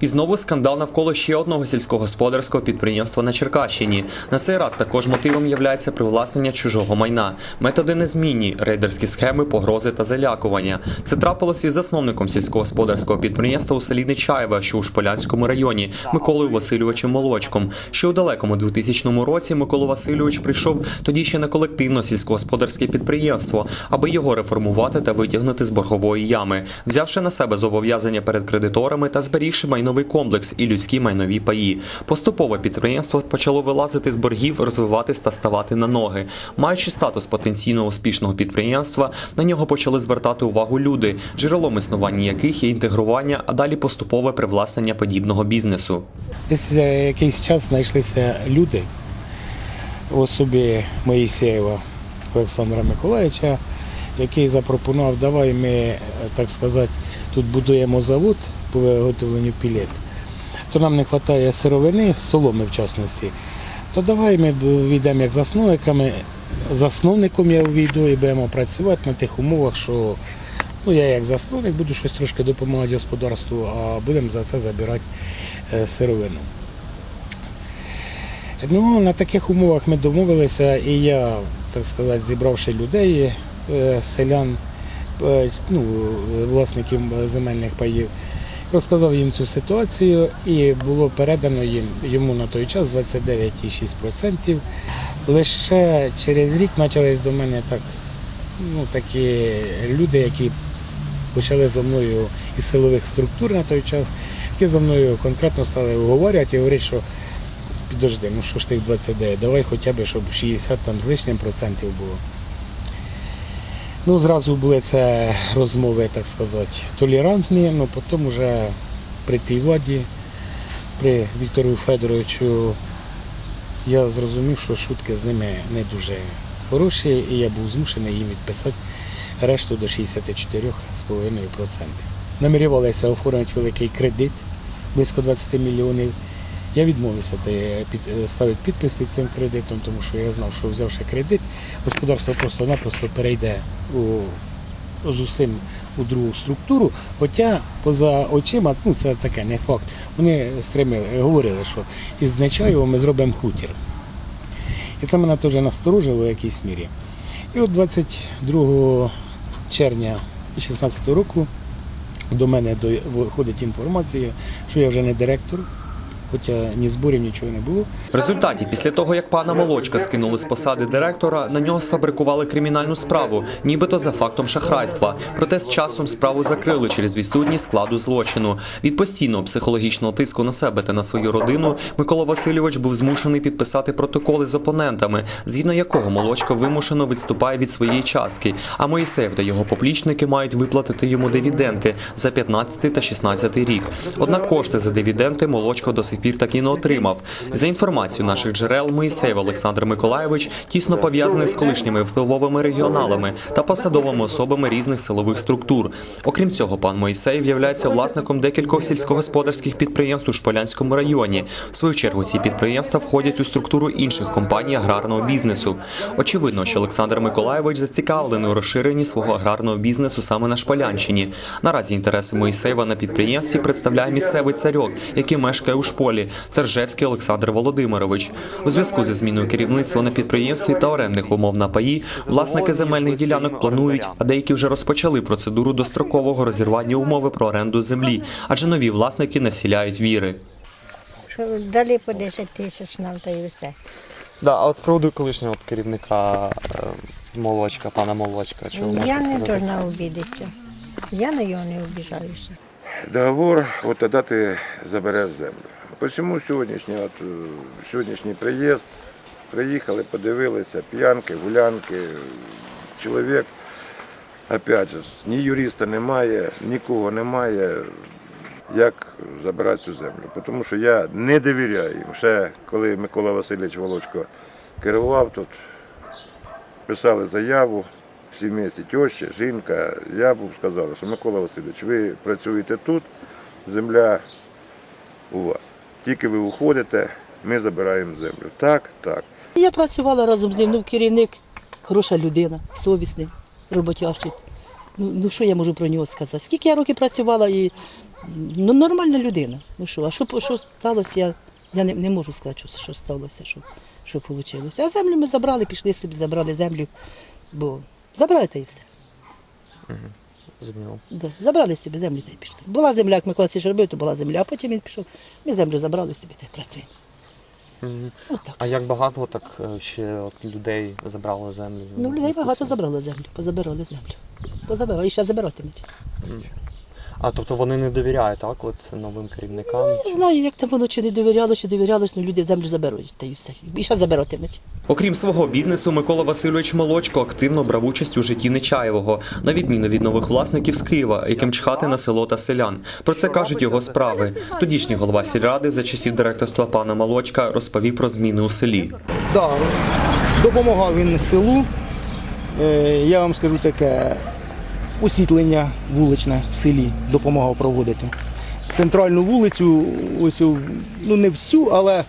І знову скандал навколо ще одного сільськогосподарського підприємства на Черкащині. На цей раз також мотивом являється привласнення чужого майна. Методи незмінні, рейдерські схеми, погрози та залякування. Це трапилось із засновником сільськогосподарського підприємства у селі Нечаєва, що у Шполянському районі, Миколою Васильовичем Молочком. Ще у далекому 2000 році Микола Васильович прийшов тоді ще на колективно сільськогосподарське підприємство, аби його реформувати та витягнути з боргової ями, взявши на себе зобов'язання перед кредиторами та зберігши майновий комплекс і людські майнові паї. Поступово підприємство почало вилазити з боргів, розвиватись та ставати на ноги. Маючи статус потенційно успішного підприємства, на нього почали звертати увагу люди, джерелом існування яких є інтегрування, а далі поступове привласнення подібного бізнесу. Десь якийсь час знайшлися люди в особі Моїсеєва Олександра Миколаївича, який запропонував, давай ми, е, так сказати, тут будуємо завод по виготовленню пілет. То нам не вистачає сировини, соломи в частності. То давай ми війдемо як засновниками, засновником я увійду і будемо працювати на тих умовах, що ну, я як засновник буду щось трошки допомагати господарству, а будемо за це забирати е, сировину. Ну, на таких умовах ми домовилися, і я, так сказати, зібравши людей, е, селян, ну, власників земельних паїв, розказав їм цю ситуацію і було передано їм йому на той час 29,6%. Лише через рік почались до мене так, ну, такі люди, які почали зі мною із силових структур на той час, які зі мною конкретно стали говорити і говорити, що підожди, ну що ж тих 29, давай хоча б, щоб 60 там з лишнім процентів було. Ну, зразу були це розмови, так сказати, толерантні, але потім вже при тій владі, при Віктору Федоровичу, я зрозумів, що шутки з ними не дуже хороші, і я був змушений їм відписати решту до 64,5%. Намірювалися оформити великий кредит близько 20 мільйонів. Я відмовився це ставити підпис під цим кредитом, тому що я знав, що взявши кредит, господарство просто-напросто перейде у, з усім у другу структуру. Хоча поза очима, ну це таке не факт. Вони стремили, говорили, що із Нечаєва ми зробимо хутір. І це мене теж насторожило в якійсь мірі. І от 22 червня 2016 року до мене до- виходить інформація, що я вже не директор, хоча ні зборів, нічого не було. В результаті, після того як пана Молочка скинули з посади директора, на нього сфабрикували кримінальну справу, нібито за фактом шахрайства. Проте з часом справу закрили через відсутність складу злочину. Від постійного психологічного тиску на себе та на свою родину Микола Васильович був змушений підписати протоколи з опонентами, згідно якого Молочко вимушено відступає від своєї частки. А Моїсеєв та його поплічники мають виплатити йому дивіденти за 15 та 16 рік. Однак кошти за дивіденти Молочко до пір так і не отримав. За інформацією наших джерел, Моїсеєв Олександр Миколайович тісно пов'язаний з колишніми впливовими регіоналами та посадовими особами різних силових структур. Окрім цього, пан Моїсеєв являється власником декількох сільськогосподарських підприємств у Шполянському районі. В свою чергу ці підприємства входять у структуру інших компаній аграрного бізнесу. Очевидно, що Олександр Миколайович зацікавлений у розширенні свого аграрного бізнесу саме на Шполянщині. Наразі інтереси Моїсеєва на підприємстві представляє місцевий царьок, який мешкає у шполі, Стержевський Олександр Володимирович. У зв'язку зі зміною керівництва на підприємстві та орендних умов на паї, власники земельних ділянок планують, а деякі вже розпочали процедуру дострокового розірвання умови про оренду землі, адже нові власники не вселяють віри. Що Дали по 10 тисяч нам та і все. Да, а от з приводу колишнього от керівника е, молочка, пана молочка, можете Я не сказати? должна обідатися. Я на його не обіжаюся. Договор, от тоді ти забереш землю. Почому сьогоднішній, от, е, сьогоднішній приїзд, приїхали, подивилися, п'янки, гулянки, чоловік, опять же, ні юриста немає, нікого немає, як забирати цю землю. Тому що я не довіряю їм. Ще коли Микола Васильович Волочко керував тут, писали заяву, всі місті, теща, жінка, я був сказав, що Микола Васильович, ви працюєте тут, земля у вас. Тільки ви уходите, ми забираємо землю. Так, так. Я працювала разом з ним, ну керівник, хороша людина, совісний, роботящий. Ну, ну що я можу про нього сказати? Скільки я років працювала і Ну, нормальна людина. Ну що, а що, що сталося, я, я не, не можу сказати, що, що сталося, що, що вийшло. А землю ми забрали, пішли собі, забрали землю, бо забрали та і все. Угу. Да, забрали собі землю та й пішли. Була земля, як Микола Січ робив, то була земля, а потім він пішов. Ми землю забрали собі та й працюємо. Угу. Отак. А як багато так е, ще от людей забрало землю? Ну, людей багато забрало землю, позабирали землю. Позабирали, і ще забиратимуть. А тобто вони не довіряють, так, от новим керівникам? Не знаю, як там воно чи не довіряло, чи довірялось, але люди землю заберуть, та й все. І ще. Окрім свого бізнесу, Микола Васильович Молочко активно брав участь у житті Нечаєвого, на відміну від нових власників з Києва, яким чхати на село та селян. Про це кажуть його справи. Тодішній голова сільради за часів директорства пана Молочка розповів про зміни у селі. Да, допомагав він селу. Е, Я вам скажу таке, освітлення вуличне в селі допомагав проводити. Центральну вулицю, ось ну не всю, але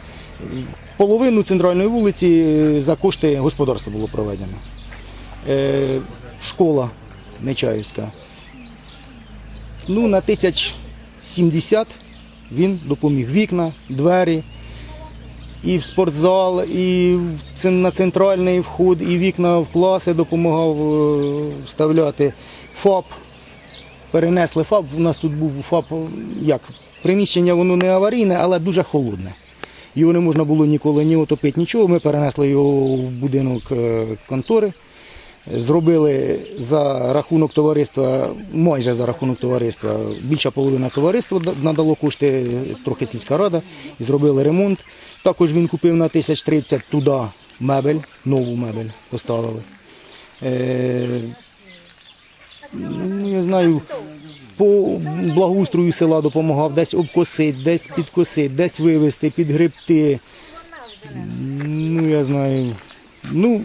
половину центральної вулиці е, за кошти господарства було проведено. Е, Школа Нечаївська. Ну, на тисяч 70 він допоміг вікна, двері і в спортзал, і на центральний вход, і вікна в класи допомагав е, вставляти. ФАП. Перенесли ФАП. У нас тут був ФАП, е, як приміщення, воно не аварійне, але дуже холодне. Його не можна було ніколи ні отопити, нічого. Ми перенесли його в будинок е, контори. Зробили за рахунок товариства, майже за рахунок товариства, більша половина товариства надало кошти, трохи сільська рада, і зробили ремонт. Також він купив на 1030 туди мебель, нову мебель поставили. Ну, я знаю, по благоустрою села допомагав, десь обкосити, десь підкосити, десь вивезти, підгребти. Ну, я знаю. Ну,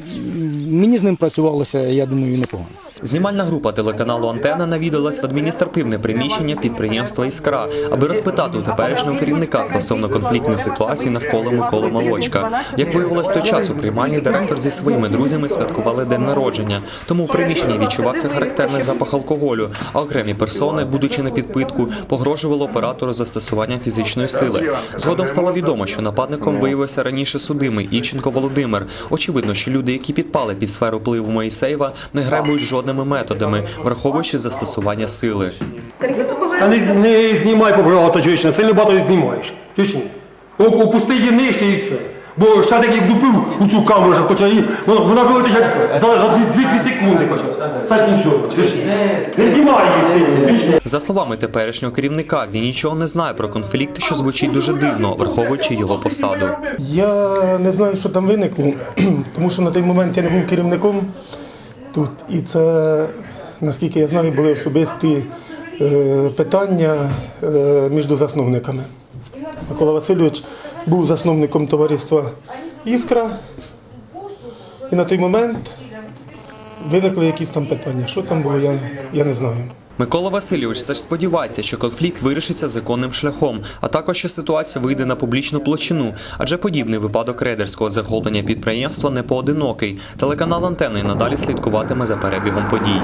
мені з ним працювалося, я думаю, непогано. Знімальна група телеканалу Антена навідалась в адміністративне приміщення підприємства Іскра, аби розпитати у теперішнього керівника стосовно конфліктної ситуації навколо Миколи Молочка. Як виявилось, той час у приймальній директор зі своїми друзями святкували день народження. Тому в приміщенні відчувався характерний запах алкоголю, а окремі персони, будучи на підпитку, погрожували оператору застосуванням фізичної сили. Згодом стало відомо, що нападником виявився раніше судимий Ільченко Володимир. Очевидно, що люди, які підпали під сферу впливу Моїсеєва, не гребують жодними методами, враховуючи застосування сили. Та не, не знімай, пожалуйста, чоловіче, сильно багато не знімаєш. Чоловіче, опусти її нижче і все. Бо ще так як дупив у цю камеру, що хоча її, вона, вона вилетить як за, за 2 секунди хоча. Саш, не все. Не знімай її сильно. За словами теперішнього керівника, він нічого не знає про конфлікт, що звучить дуже дивно, враховуючи його посаду. Я не знаю, що там виникло, тому що на той момент я не був керівником тут. І це, наскільки я знаю, були особисті е, питання е, між засновниками. Микола Васильович був засновником товариства Іскра, і на той момент виникли якісь там питання. Що там було, я, я не знаю. Микола Васильович все ж сподівається, що конфлікт вирішиться законним шляхом, а також що ситуація вийде на публічну площину, адже подібний випадок рейдерського захоплення підприємства не поодинокий. Телеканал Антени надалі слідкуватиме за перебігом подій.